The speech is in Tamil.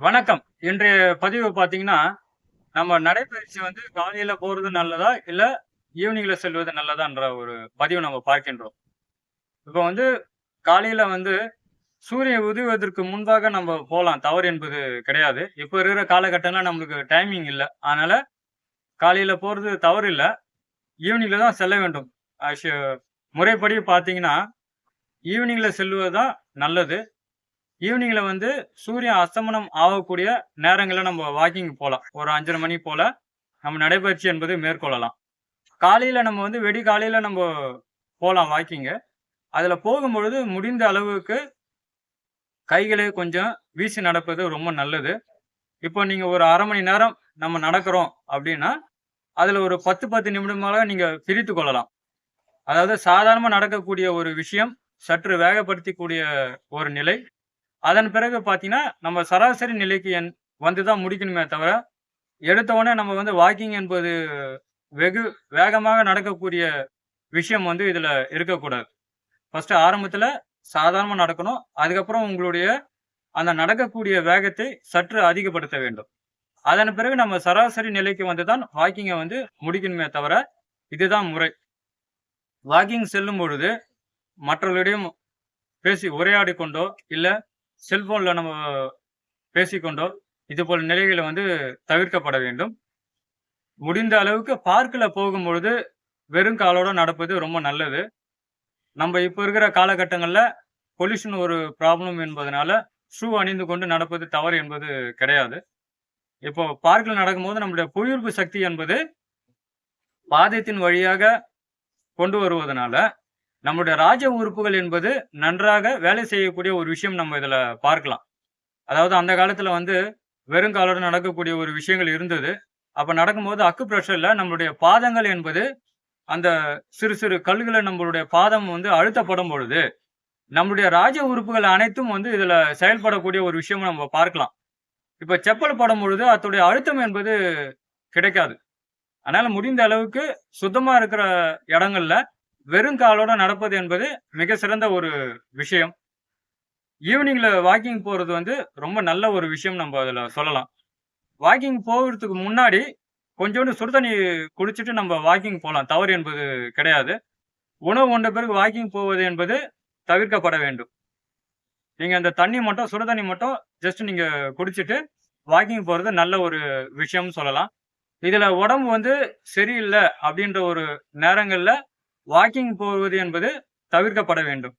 வணக்கம். இன்றைய பதிவு பார்த்தீங்கன்னா, நம்ம நடைபயிற்சி வந்து காலையில போறது நல்லதா? இல்ல ஈவினிங்ல செல்வது நல்லதான்ற ஒரு பதிவு நம்ம பார்க்கின்றோம். இப்ப வந்து காலையில வந்து சூரியன் உதிவதற்கு முன்பாக நம்ம போகலாம் தவறு என்பது கிடையாது. இப்ப இருக்கிற காலகட்டம்ல நம்மளுக்கு டைமிங் இல்லை அதனால காலையில போறது தவறு இல்லை ஈவினிங்ல தான் செல்ல வேண்டும். முறைப்படி பார்த்தீங்கன்னா, ஈவினிங்ல செல்வது தான் நல்லது. ஈவினிங்ல வந்து சூரியன் அஸ்தமனம் ஆகக்கூடிய நேரங்களில் நம்ம வாக்கிங் போகலாம் ஒரு 5:30 மணி போல நம்ம நடைபயிற்சி என்பது மேற்கொள்ளலாம். காலையில நம்ம வந்து வெடி காலையில் நம்ம போகலாம் வாக்கிங்கு. அதில் போகும்பொழுது முடிந்த அளவுக்கு கைகளை கொஞ்சம் வீசி நடப்பது ரொம்ப நல்லது. இப்போ நீங்கள் ஒரு அரை மணி நேரம் நம்ம நடக்கிறோம் அப்படின்னா அதில் ஒரு 10, 10 நிமிடமாக நீங்கள் பிரித்து கொள்ளலாம். அதாவது சாதாரணமாக நடக்கக்கூடிய ஒரு விஷயம், சற்று வேகப்படுத்திக்கூடிய ஒரு நிலை. அதன் பிறகு பார்த்தீங்கன்னா, நம்ம சராசரி நிலைக்கு என் வந்து தான் முடிக்கணுமே தவிர, எடுத்தவொடனே நம்ம வந்து வாக்கிங் என்பது வெகு வேகமாக நடக்கக்கூடிய விஷயம் வந்து இதில் இருக்கக்கூடாது. ஃபர்ஸ்ட்டு ஆரம்பத்தில் சாதாரணமாக நடக்கணும். அதுக்கப்புறம் உங்களுடைய அந்த நடக்கக்கூடிய வேகத்தை சற்று அதிகப்படுத்த வேண்டும். அதன் பிறகு நம்ம சராசரி நிலைக்கு வந்து தான் வாக்கிங்கை வந்து முடிக்கணுமே தவிர, இதுதான் முறை. வாக்கிங் செல்லும் பொழுது மற்றவர்களிடையும் பேசி உரையாடி கொண்டோ, இல்லை செல்போனில் நம்ம பேசிக்கொண்டோ, இது போல் நிலைகளை வந்து தவிர்க்கப்பட வேண்டும். முடிந்த அளவுக்கு பார்க்கில் போகும்பொழுது, வெறும் காலோட நடப்பது ரொம்ப நல்லது. நம்ம இப்போ இருக்கிற காலகட்டங்களில் பொல்யூஷன் ஒரு ப்ராப்ளம் என்பதனால, ஷூ அணிந்து கொண்டு நடப்பது தவறு என்பது கிடையாது. இப்போ பார்க்கில் நடக்கும்போது நம்முடைய புவியீர்ப்பு சக்தி என்பது பாதத்தின் வழியாக கொண்டு வருவதனால, நம்முடைய ராஜ உறுப்புகள் என்பது நன்றாக வேலை செய்யக்கூடிய ஒரு விஷயம் நம்ம இதில் பார்க்கலாம். அதாவது அந்த காலத்தில் வந்து வெறுங்காலோடு நடக்கக்கூடிய ஒரு விஷயங்கள் இருந்தது. அப்போ நடக்கும்போது அக்கு ப்ரெஷரில் நம்மளுடைய பாதங்கள் என்பது, அந்த சிறு சிறு கல்களை நம்மளுடைய பாதம் வந்து அழுத்தப்படும் பொழுது, நம்முடைய ராஜ உறுப்புகள் அனைத்தும் வந்து இதில் செயல்படக்கூடிய ஒரு விஷயம் நம்ம பார்க்கலாம். இப்போ செப்பல் போடும்பொழுது அதோடைய அழுத்தம் என்பது கிடைக்காது. அதனால் முடிந்த அளவுக்கு சுத்தமாக இருக்கிற இடங்கள்ல, வெறும் காலோட நடப்பது என்பது மிக சிறந்த ஒரு விஷயம். ஈவினிங்ல வாக்கிங் போறது வந்து ரொம்ப நல்ல ஒரு விஷயம் நம்ம அதுல சொல்லலாம். வாக்கிங் போகிறதுக்கு முன்னாடி, கொஞ்சோண்டு சுடு தண்ணி குடிச்சிட்டு நம்ம வாக்கிங் போகலாம் தவறு என்பது கிடையாது. உணவு உண்ட பிறகு வாக்கிங் போவது என்பது தவிர்க்கப்பட வேண்டும். நீங்க அந்த தண்ணி மட்டும் சுடு தண்ணி மட்டும் ஜஸ்ட் நீங்க குடிச்சிட்டு, வாக்கிங் போறது நல்ல ஒரு விஷயம்னு சொல்லலாம். இதுல உடம்பு வந்து சரியில்லை அப்படின்ற ஒரு நேரங்கள்ல, வாக்கிங் போவது என்பது தவிர்க்கப்பட வேண்டும்.